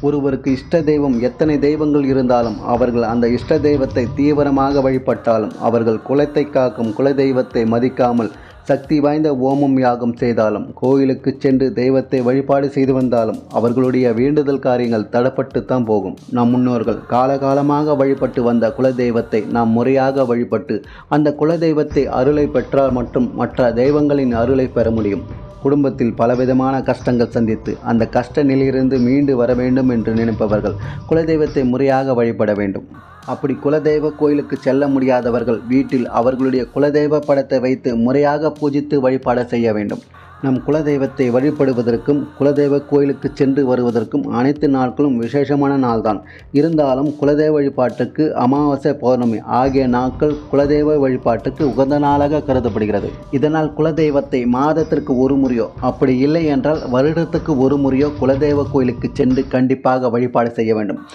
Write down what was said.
ஒருவருக்கு இஷ்ட தெய்வம் எத்தனை தெய்வங்கள் இருந்தாலும் அவர்கள் அந்த இஷ்ட தெய்வத்தை தீவிரமாக வழிபட்டாலும் அவர்கள் குலத்தை காக்கும் குல தெய்வத்தை மதிக்காமல் சக்தி வாய்ந்த ஓமம் யாகம் செய்தாலும் கோயிலுக்கு சென்று தெய்வத்தை வழிபாடு செய்து வந்தாலும் அவர்களுடைய வேண்டுதல் காரியங்கள் தடப்பட்டுத்தான் போகும். நம் முன்னோர்கள் காலகாலமாக வழிபட்டு வந்த குல தெய்வத்தை நாம் முறையாக வழிபட்டு அந்த குல தெய்வத்தை அருளை பெற்றால் மட்டும் மற்ற தெய்வங்களின் அருளை பெற முடியும். குடும்பத்தில் பலவிதமான கஷ்டங்கள் சந்தித்து அந்த கஷ்ட நிலையிலிருந்து மீண்டு வர வேண்டும் என்று நினைப்பவர்கள் குலதெய்வத்தை முறையாக வழிபட வேண்டும். அப்படி குலதெய்வ கோயிலுக்கு செல்ல முடியாதவர்கள் வீட்டில் அவர்களுடைய குலதெய்வ படத்தை வைத்து முறையாக பூஜித்து வழிபாடு செய்ய வேண்டும். நம் குலதெய்வத்தை வழிபடுவதற்கும் குலதெய்வ கோயிலுக்கு சென்று வருவதற்கும் அனைத்து நாட்களும் விசேஷமான நாள்தான். இருந்தாலும் குலதெய்வ வழிபாட்டுக்கு அமாவாசை பௌர்ணமி ஆகிய நாட்கள் குலதெய்வ வழிபாட்டுக்கு உகந்த நாளாக கருதப்படுகிறது. இதனால் குலதெய்வத்தை மாதத்திற்கு ஒரு முறையோ அப்படி இல்லை என்றால் வருடத்துக்கு ஒரு முறையோ குலதெய்வ கோயிலுக்கு சென்று கண்டிப்பாக வழிபாடு செய்ய வேண்டும்.